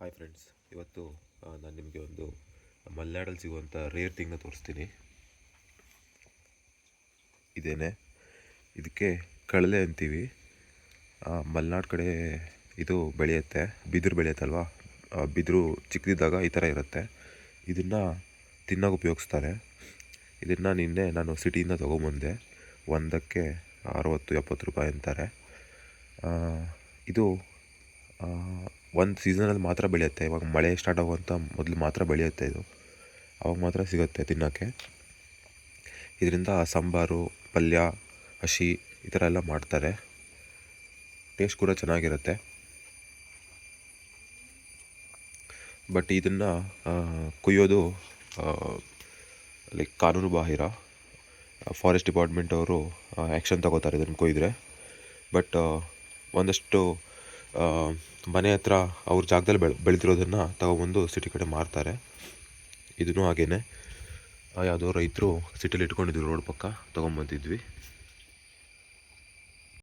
Hi friends ಇವತ್ತು ನಾನು ನಿಮಗೆ ಒಂದು ಮಲೆನಾಡಲ್ಲಿ ಸಿಗುವಂಥ ರೇರ್ ಥಿಂಗ್ನ ತೋರಿಸ್ತೀನಿ. ಇದೇನೆ. ಇದಕ್ಕೆ ಕಳಲೆ ಅಂತೀವಿ. ಮಲೆನಾಡು ಕಡೆ ಇದು ಬೆಳೆಯುತ್ತೆ. ಬಿದಿರು ಬೆಳೆಯುತ್ತಲ್ವಾ? ಬಿದಿರು ಚಿಕ್ಕದಿದ್ದಾಗ ಈ ಥರ ಇರುತ್ತೆ. ಇದನ್ನು ತಿನ್ನೋಕೆ ಉಪಯೋಗಿಸ್ತಾರೆ. ಇದನ್ನು ನಿನ್ನೆ ನಾನು ಸಿಟಿಯಿಂದ ತೊಗೊಂಬಂದೆ. ಒಂದಕ್ಕೆ ಅರವತ್ತು ಎಪ್ಪತ್ತು ರೂಪಾಯಿ ಅಂತಾರೆ. ಇದು ಒಂದು ಸೀಸನಲ್ಲಿ ಮಾತ್ರ ಬೆಳೆಯುತ್ತೆ. ಇವಾಗ ಮಳೆ ಸ್ಟಾರ್ಟ್ ಆಗುವಂಥ ಮೊದಲು ಮಾತ್ರ ಬೆಳೆಯುತ್ತೆ ಇದು. ಅವಾಗ ಮಾತ್ರ ಸಿಗುತ್ತೆ ತಿನ್ನೋಕ್ಕೆ ಇದರಿಂದ ಸಾಂಬಾರು, ಪಲ್ಯ, ಹಸಿ ಈ ಥರ ಎಲ್ಲ ಮಾಡ್ತಾರೆ. ಟೇಸ್ಟ್ ಕೂಡ ಚೆನ್ನಾಗಿರುತ್ತೆ. ಬಟ್ ಇದನ್ನು ಕುಯ್ಯೋದು ಲೈಕ್ ಕಾನೂನು ಬಾಹಿರ. ಫಾರೆಸ್ಟ್ ಡಿಪಾರ್ಟ್ಮೆಂಟ್ ಅವರು ಆ್ಯಕ್ಷನ್ ತಗೋತಾರೆ ಇದನ್ನು ಕೊಯ್ದರೆ. ಬಟ್ ಒಂದಷ್ಟು ಮನೆ ಹತ್ರ ಅವ್ರ ಜಾಗದಲ್ಲಿ ಬೆಳೆ, ಬೆಳೆದಿರೋದನ್ನು ತಗೊಬಂದು ಸಿಟಿ ಕಡೆ ಮಾರ್ತಾರೆ. ಇದನ್ನು ಹಾಗೇ ಯಾವುದೋ ರೈತರು ಸಿಟಿಲಿ ಇಟ್ಕೊಂಡಿದ್ವಿ ರೋಡ್ ಪಕ್ಕ, ತೊಗೊಂಬಂದಿದ್ವಿ.